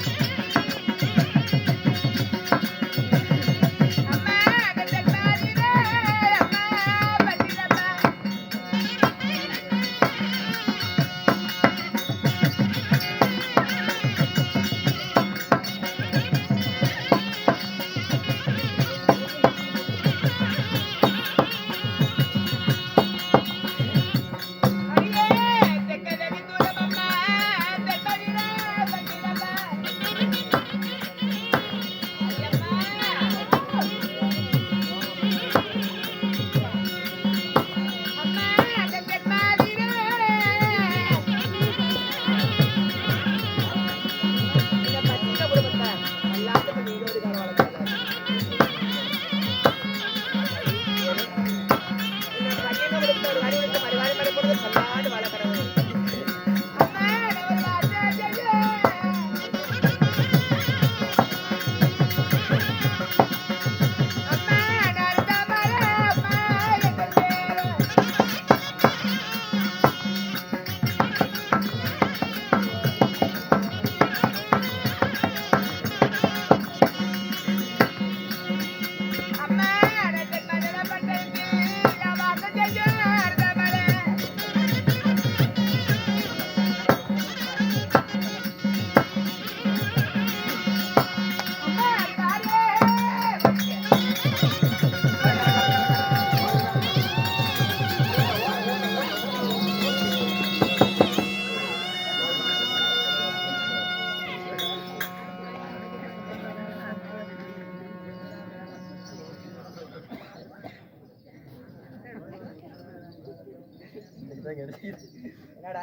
அம்மா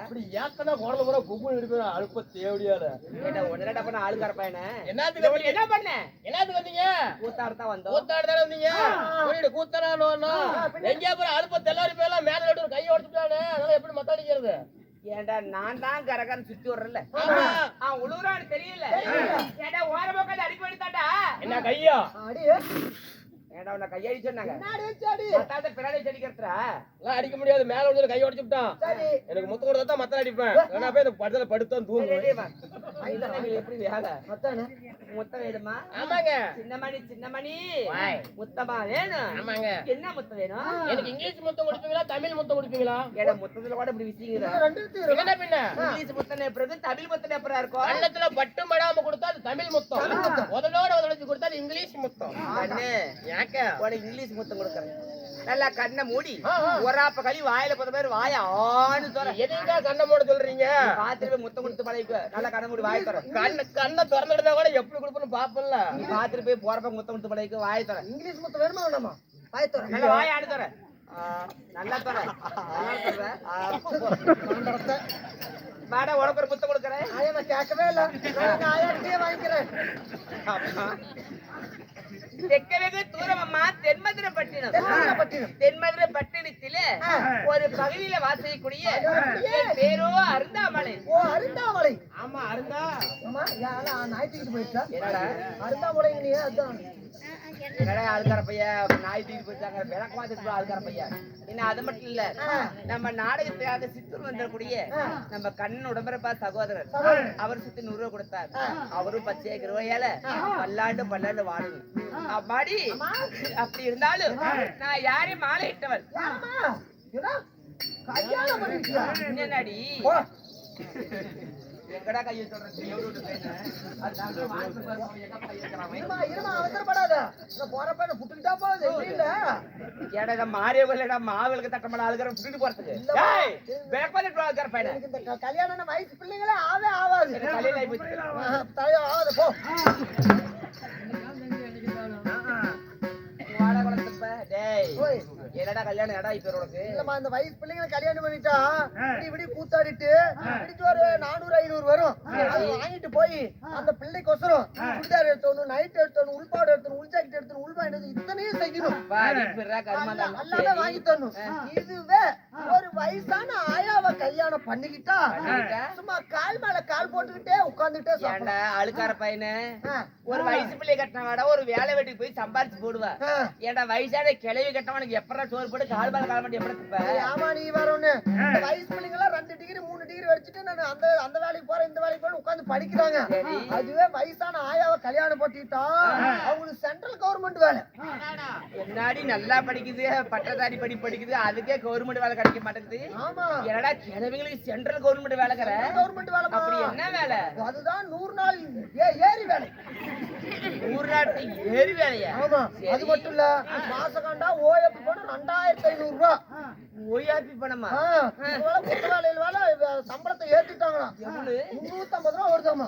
அப்படி ஏத்தனா குடல பூரா குப்பு எடுப்பேன் அழுப்ப தேவடியால என்ன ஒன்னடா பண்ண ஆளுக்கார பையனே? என்னத்துக்கு? என்ன பண்ண? என்னத்துக்கு வந்தீங்க? கூத்தாட தான் வந்தோம் கூத்தாடு தானே வந்தீங்க போயிடு கூத்தானா எங்கேயா போற? அழுப்ப தெல்லாரி போயெல்லாம் மேல நட்டு கையை உடச்சுட்டானே? அதெல்லாம் எப்படி மத்தாடிக்கிறது ஏன்டா நான் தான் கரகன் சுத்தி வர்றல ஆமா. அவன் உழுவுறான்னு தெரியல. ஏன்டா ஓரமா உட்காந்து அடிக்க வேண்டியதாண்டா என்ன கையா? ஏன்டா உன்னை கையடி சொன்னாங்க மத்தாட்ட பின்னாடி எல்லாம் அடிக்க முடியாது மேல விழுந்து கையை உடச்சு விட்டான் எனக்கு முத்த கொடுத்தா தான் மத்த அடிப்பேன். ஏன்னா போய் இந்த படத்துல தூங்குவேன். எப்படி வேலை? முத்தம் வேணுமா? ஆமாங்க. சின்னமணி. முத்தமா வேணும்? ஆமாங்க. என்ன முத்தம் வேணும்? எனக்கு இங்கிலீஷ் முத்தம் கொடுப்பீங்களா தமிழ் முத்தம் கொடுப்பீங்களா? ஏடா முத்தத்துல கூட இப்படி என்ன பின்ன இங்கிலீஷ் முத்தம் பிறகு தமிழ் முத்தம் எப்பரா இருக்கும்? கண்ணத்துல பட்டும் படாம கொடுத்தா அது தமிழ் முத்தம். முதலோட முதலச்சு கொடுத்தா அது இங்கிலீஷ் முத்தம். உனக்கு இங்கிலீஷ் முத்தம் கொடுக்கறேன். நல்லா கண்ணை மூடி. ஒராப்ப களி வாயில பத்த பேர் வாய ஆணு தர எதுக்கா கண்ணை மூட சொல்றீங்க? பாத்துட்டு முத்தம் கொடுத்து பழகிக்க. நல்லா கண்ணை மூடி வாய தர கண்ணு கண்ணை திறந்துட்டா கூட எப்படி கொடுப்பேன்னு பாப்பல நீ பாத்துட்டு போய் போறப்ப முத்தம் கொடுத்து பழகிக்க வாய தர இங்கிலீஷ் மொத்தம் வேணுமா வேண்டாமா? வாய் தர நல்லா வாய ஆடு தர நல்லா தர நல்லா தர வாடா உனக்கு ஒரு முத்தம் கொடுக்கறேன். ஆயா நான் கேட்கவே இல்ல. நான் வாங்கிக்கிறேன். தெக்க வெகு தூரம் அம்மா தென்மதுரை பட்டினம் தென்மதுரைப்பட்டினம். தென்மதுரை பட்டினத்திலே ஒரு பகுதியில வாசிக்கக்கூடிய பேரோ அருந்தாமலை. ஓ அருந்தாமலை. ஆமா அருந்தா. ஆமா யாரா நாய் தூக்கிட்டு போயிட்டா என்னடா? அருந்தாமலை நீ அதான். என்னடா ஆளுக்கார பையன்? நாய் தூக்கி போயிட்டாங்க ஆளுக்கார பையன். இன்னும் அது மட்டும் இல்ல. நம்ம நாடகத்துக்காக சித்தூர் வந்தக்கூடிய நம்ம கண்ணன் உடம்பரப்பா சகோதரர். அவர் சுத்தி நூறு ரூபா கொடுத்தார். அவரும் பச்சை ரூபாயால பல்லாண்டு பல்லாண்டு வாழணும் அம்மாடி அப்படி இருந்தாலும் நான் யாரையும் மாலை பண்ணிட்டியா என்னடி. எங்கடா கையை எவ்வளவு. இருமா இருமா அவசரப்படாத. போறப்ப புட்டுக்கிட்டா போகுது ஏடா மாறிய கொள்ளடா மாவுகளுக்கு தட்டமட ஆளுக்கிற விட்டுட்டு போறதுக்கு. பேக்பாக்கெட் பையனை. இந்த க- கல்யாணம் வயசு பிள்ளைங்களே ஆவே ஆகாது எனக்கு கல்யாணம் ஆகி போச்சு ஆஹா, தலையா ஆகாது போ. கல்யாணம் ஏடா இப்ப உனக்கு? இல்லம்மா இந்த வயசு பிள்ளைங்களை கல்யாணம் பண்ணிட்டா இப்படி இப்படி கூத்தாடிட்டு பிடிச்சு ஒரு நானூறு ஐநூறு வரும். அதை வாங்கிட்டு போய் அந்த பிள்ளைக்கொசரம் சுடிதார் எடுத்தோணும் நைட் எடுத்தோணும் உள்பாடு எடுத்தணும் உள் ஜாக்கெட் எடுத்தணும் உள் வாங்கிட்டு இத்தனையும் செய்யணும். எல்லாமே வாங்கி தரணும். இதுவே ஒரு வயசான கல்யாணம் பண்ணிக்கிட்டா? சும்மா கால் மேல கால் போட்டுக்கிட்டே உட்கார்ந்துட்டே அழுக்கார பையனு? ஒரு வயசு பிள்ளை கட்டினவாடா ஒரு வேலை வெட்டிக்கு போய் சம்பாரிச்சு போடுவா. ஆ. ஏன்டா வயசான கிளவி கட்டவனுக்கு எப்படா சோறு போட்டு கால் மேல கால் மட்டும் எப்படி ஆமா நீ இந்த வயசு பிள்ளைங்க எல்லாம் ரெண்டு டிகிரி மூணு டிகிரி வச்சுட்டு நான் அந்த அந்த வேலைக்கு போறேன் இந்த வேலைக்கு போறேன் உட்கார்ந்து படிக்கிறாங்க. அதுவே வயசான ஆயாவை கல்யாணம் பண்ணிட்டா அவங்களுக்கு சென்ட்ரல் கவர்மெண்ட் வேலை. என்னாடி நல்லா படிக்குது பட்டதாரி படி படிக்குது அதுக்கே கவர்மெண்ட் வேலை கிடைக்க மாட்டேங்குது. ஆமா. என்னடா கிழவிங்களுக்கு சென்ட்ரல் கவர்மெண்ட் வேலைங்கிற கவர்மெண்ட் வேலை அப்படி என்ன வேலை? அதுதான் நூறு நாள் ஏ- ஏரி வேலை. நூறு நாட்டு ஏறி வேலையா? அது மட்டும் இல்ல மாச கண்டா ஓஎப்பி போனா ரெண்டாயிரத்தி ஐநூறு ரூபாய் ஓயாப்பி பணமா? இந்த வேலை சம்பளத்தை ஏத்திட்டாங்களாம். ஐம்பது ரூபா வருதாமா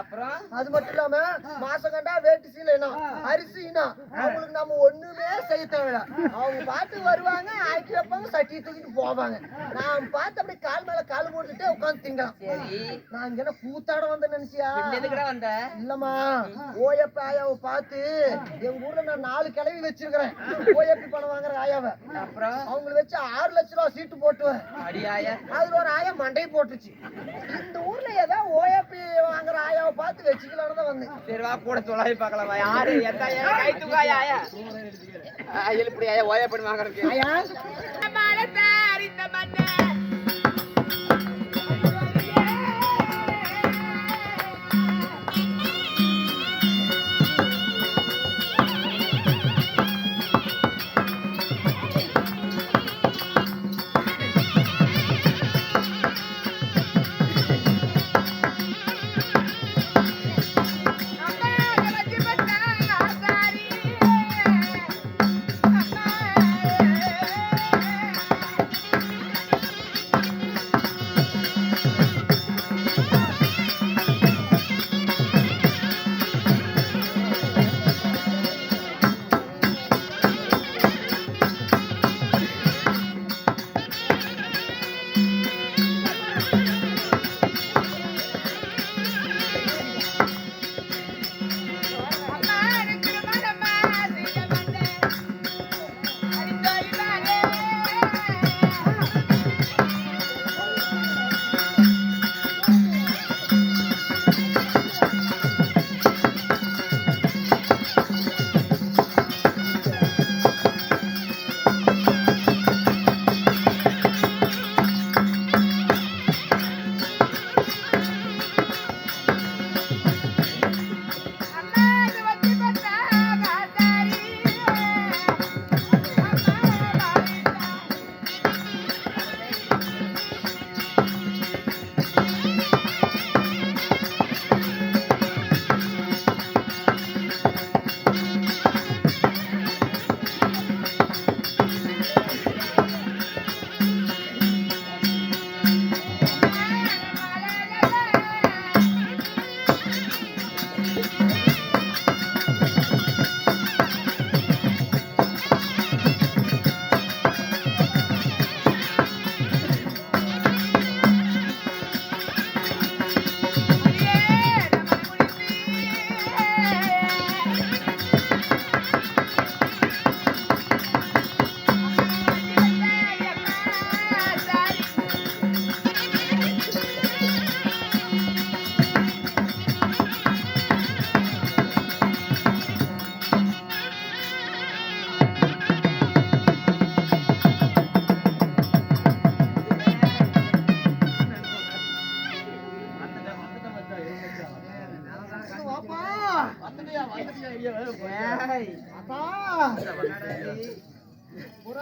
அப்புறம்? அது மட்டும் இல்லாம மாசம் கண்டா வேட்டி சீலைனா அரிசினா அவங்களுக்கு நம்ம ஒண்ணுமே செய்ய தேவையில்ல. அவங்க பாட்டு வருவாங்க ஆக்கி வைப்பாங்க சட்டி தூக்கிட்டு போவாங்க. நான் பார்த்து அப்படியே கால் மேல கால் போட்டுட்டு உட்காந்து திங்கலாம். நான் இங்க என்ன கூத்தாட வந்தேன் நினைச்சியா? வந்த? இல்லம்மா ஓஎப்பி ஆயாவை பார்த்து எங்க ஊர்ல நான் நாலு கிளவி வச்சிருக்கிறேன். ஓஎப்பி பணம் வாங்குற ஆயாவை. அப்புறம்? அவங்களை வச்சு ஆறு லட்ச ரூபா சீட்டு போட்டுவேன். அடியாயா. அதுல ஒரு ஆயா மண்டை போட்டுச்சு. இந்த ஊர்ல ஏதாவது ஓஎப்பி வாங்குற ஆயாவை பார்த்து வச்சுக்கலான்னு தான் வந்தேன். சரி வா கூட தொலாவி பார்க்கலாமா? யாரு? எந்த ஐயா கை தூக்காயா ஆயா எழுப்படி ஆயா பண்ணி வாங்குறதுக்கு. ஆயா? வாப்பா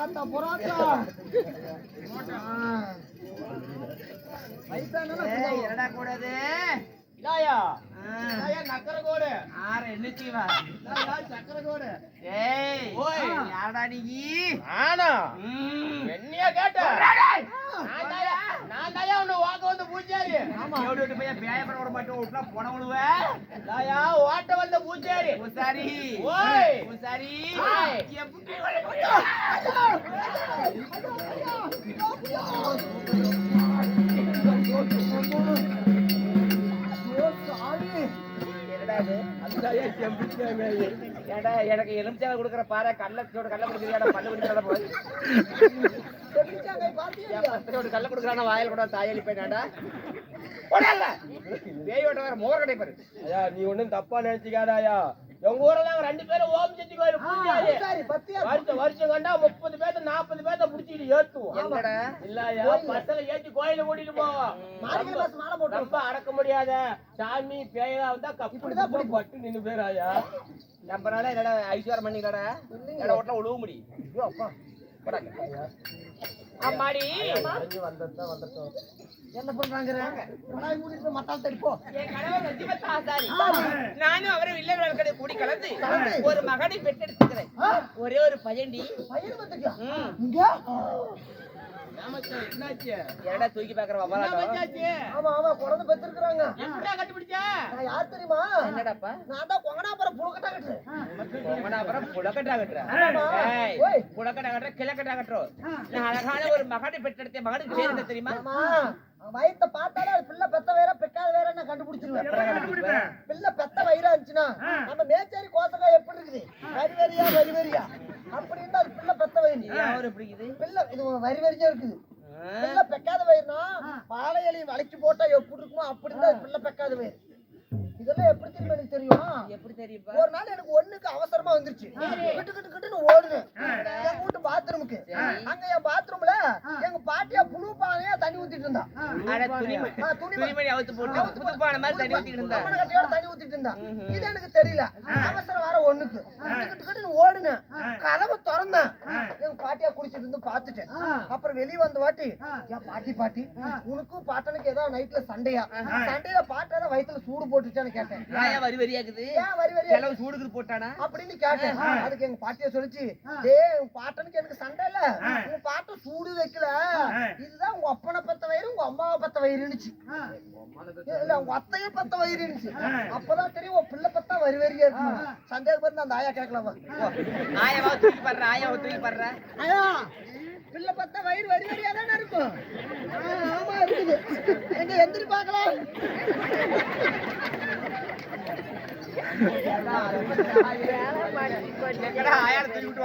புறாத்தா வயசானா ஏய், என்னடா கூடாது? இதாயா ஆ, இதாயா நக்கர கோடு ஆறு என்னச்சு வா இதாயா சக்கர கோடு ஏய் ஓய். யாரடா நீ ஆனா ம். என்னையா கேட்ட நான் தாயா நான் உன்னை வாக்க வந்து பூஜாரி எவ்வளவு விட்டு போய் பேயப்பட விட மாட்டோம் விட்டுனா போன விழுவ தாயா ஓட்ட வந்த பூஜாரி உசாரி ஓய். ஓய். எப்படி என்னடா இது? ஏன்டா எனக்கு எலுமிச்சாவை கொடுக்குற பாரு கள்ளத்தோட கள்ள கொடுக்குறியாடா பல்லு கொடுக்குறா போய்? செம்பிச்சாங்க பாத்தியா பத்தோட கள்ள குடுக்கறான வாயில் கூட தாயலி போயிட்டாடா போடல பேய் வேற மோர் கிடைப்பாரு பாரு. ஐயா நீ ஒண்ணும் தப்பா நினைச்சுக்காதாயா எங்க ஊர்ல ரெண்டு பேரும் ஓம் சக்தி கோயில் பூஜாரி வருஷம் வருஷம் கண்டா முப்பது பேர்த்த நாற்பது பேர்த்த புடிச்சிட்டு ஏத்துவோம். இல்லையா? பசங்க ஏத்தி கோயில கூட்டிட்டு போவோம். ரொம்ப அடக்க முடியாத சாமி பேயா வந்தா போய் பட்டு நின்னு பேராயா நம்பனால என்னடா ஐஸ்வரம் பண்ணிக்கடா என்னடா ஓட்டல உழுவ முடியும்? அம்மாடி. வந்துட்டோம் வந்துட்டோம் என்ன பண்றாங்க மத்தால் தடிப்போ நானும் அவரும் இல்லற வாழ்க்கை கூடி கலந்து. ஒரு மகனை பெற்றெடுத்துக்கிறேன். ஒரே ஒரு பையன்டி. பையன் என்னடா தூக்கி பாக்குற ஆமா ஆமா குழந்தை எப்படா கண்டுபிடிச்ச? நான் யார் தெரியுமா? என்னடாப்பா? நான் தான் கொங்கனாபுரம் புழுக்கட்டா கட்டுறேன். பொங்கனாபுரம் புலக்கட்டா கட்டுற? ஆமா. ஏய், ஓய். புலக்கட்டா கட்டுற கிழக்கட்டா கட்டுறோம் நான் அழகான ஒரு மகனை பெற்றெடுத்த மகனுக்கு பேர் என்ன தெரியுமா? வயித்த பார்த்தாலே அது பிள்ளை பெத்த வேற பெக்காத வேற நான் கண்டுபிடிச்சிருவேன். பிள்ளை பெத்த வயிறா இருந்துச்சுன்னா நம்ம மேச்சேரி கோசகா எப்படி இருக்குது? வரி வரியா வரி வரியா? அப்படின்னு அது பிள்ளை பெத்த வயிறு. பிள்ளை இது வரி வரியா இருக்குது? பிள்ளை பெக்காத வயிறுனா பாலை இலையை வளைச்சு போட்டா எப்படி இருக்குமோ அப்படி தான் அது பிள்ளை பெக்காத வயிறு. இதெல்லாம் எப்படி தெரியும் எனக்கு தெரியும் எப்படி தெரியுப்பா ஒரு நாள் எனக்கு ஒண்ணுக்கு அவசரமா வந்துருச்சு. கிட்டு கிட்டு கிட்டுன்னு ஓடுனேன் எங்க வீட்டு பாத்ரூமுக்கு அங்க என் பாத்ரூம்ல எங்க பாட்டியா புழு பானையா தண்ணி ஊத்திட்டு இருந்தா. அட துணிமணி அவுத்து போட்டு புது பானை மாதிரி தண்ணி ஊத்திட்டு இருந்தா. தண்ணி ஊத்திட்டு இருந்தா. இது எனக்கு தெரியல. அவசரம் வர ஒண்ணுக்கு. கிட்டு கிட்டு கிட்டுன்னு ஓடுனேன். கதவை திறந்தேன். எங்க பாட்டியா குடிச்சிட்டு இருந்து பாத்துட்டேன். அப்புறம் வெளிய வந்த வாட்டி என் பாட்டி பாட்டி உனக்கும் பாட்டனுக்கு ஏதாவது நைட்ல சண்டையா? சண்டையில பாட்டாத வயித்துல சூடு போட்டுச்சான்னு கேட்டேன். வரி வரியாக்குது? வரி வரி கிளவு சூடுக்கு போட்டானா? அப்படின்னு கேட்டேன். அதுக்கு எங்க பாட்டிய சொல்லிச்சு டேய் உன் பாட்டனுக்கு எனக்கு சண்டை இல்ல. உங்க பாட்டு சூடு வைக்கல. இதுதான் உங்க அப்பனை பத்த வயிறு உங்க அம்மாவை பத்த வயிறுனுச்சு இல்ல உங்க அத்தைய பத்த வயிறுனுச்சு அப்பதான் தெரியும் உன் பிள்ளை பத்தா வரி வரியா இருக்கு சந்தேகம் பண்ணி அந்த ஆயா கேட்கலாமா? ஆயாவா தூக்கி படுற? ஆயாவை தூக்கி படுற? ஆயா. பிள்ளை பத்தா வயிறு வரி வரியா தானே இருக்கும்? ஆமா இருக்குது. எங்க எந்திரி பார்க்கலாம். எங்கடா ஆயால தூக்கி விட்டு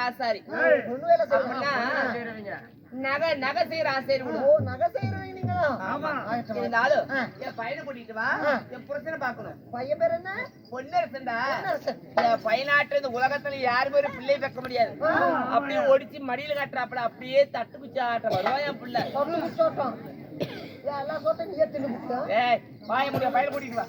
ஆசாரி. நகை நகை செய்யற ஆசாரி நகை செய்யறவங்க நீங்களா? ஆமா. ஆயிட்டு வா. இருந்தாலும் ஆ. என் பையனை கூட்டிட்டு வா. என் புருஷனை பாக்கணும் பையன் பேர் என்ன? பொன்னரசன்டா பொன்னரசன். என் பையனாட்டு இந்த உலகத்துல யாருமே ஒரு பிள்ளை வைக்க முடியாது. அப்படியே ஒடிச்சு மடியில கட்டுறாப்புல அப்படியே தட்டு குச்சி ஆட்ட என் பிள்ளை. வாய முடியும் பையனை கூட்டிட்டு வா.